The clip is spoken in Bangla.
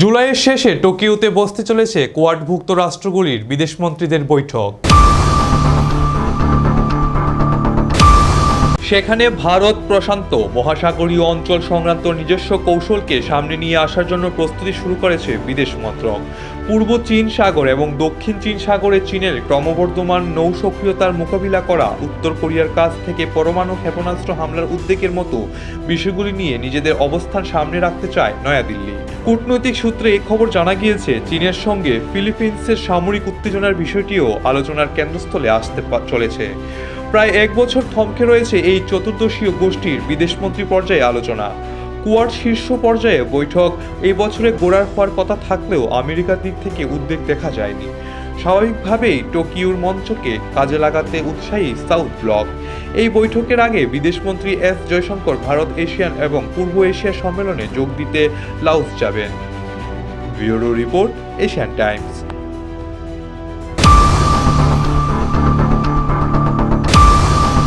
জুলাইয়ের শেষে টোকিওতে বসতে চলেছে কোয়াডভুক্ত রাষ্ট্রগুলির বিদেশমন্ত্রীদের বৈঠক। সেখানে ভারত প্রশান্ত মহাসাগরীয় অঞ্চল সংক্রান্ত নিজস্ব কৌশলকে সামনে নিয়ে আসার জন্য প্রস্তুতি শুরু করেছে বিদেশ মন্ত্রক। পূর্ব চীন সাগর এবং দক্ষিণ চীন সাগরে চীনের ক্রমবর্ধমান নৌ সক্রিয়তার মোকাবিলা করা, উত্তর কোরিয়ার কাছ থেকে পরমাণু ক্ষেপণাস্ত্র হামলার উদ্বেগের মতো বিষয়গুলি নিয়ে নিজেদের অবস্থান সামনে রাখতে চায় নয়াদিল্লি। কূটনৈতিক সূত্রে এই খবর জানা গিয়েছে, চীনের সঙ্গে ফিলিপিন্সের সামরিক উত্তেজনার বিষয়টিও আলোচনার কেন্দ্রস্থলে আসতে চলেছে। প্রায় এক বছর থমকে রয়েছে এই চতুর্দশীয় গোষ্ঠীর বিদেশমন্ত্রী পর্যায়ে আলোচনা। কুয়ার শীর্ষ পর্যায়ে বৈঠক এই বছরে গোড়ার হওয়ার কথা থাকলেও আমেরিকার দিক থেকে উদ্বেগ দেখা যায়নি। স্বাভাবিকভাবেই টোকিওর মঞ্চকে কাজে লাগাতে উৎসাহী সাউথ ব্লক এই বৈঠকের আগে বিদেশমন্ত্রী এস জয়শঙ্কর ভারত এশিয়ান এবং পূর্ব এশিয়া সম্মেলনে যোগ দিতে লাউস যাবেন। Bureau report Asian Times.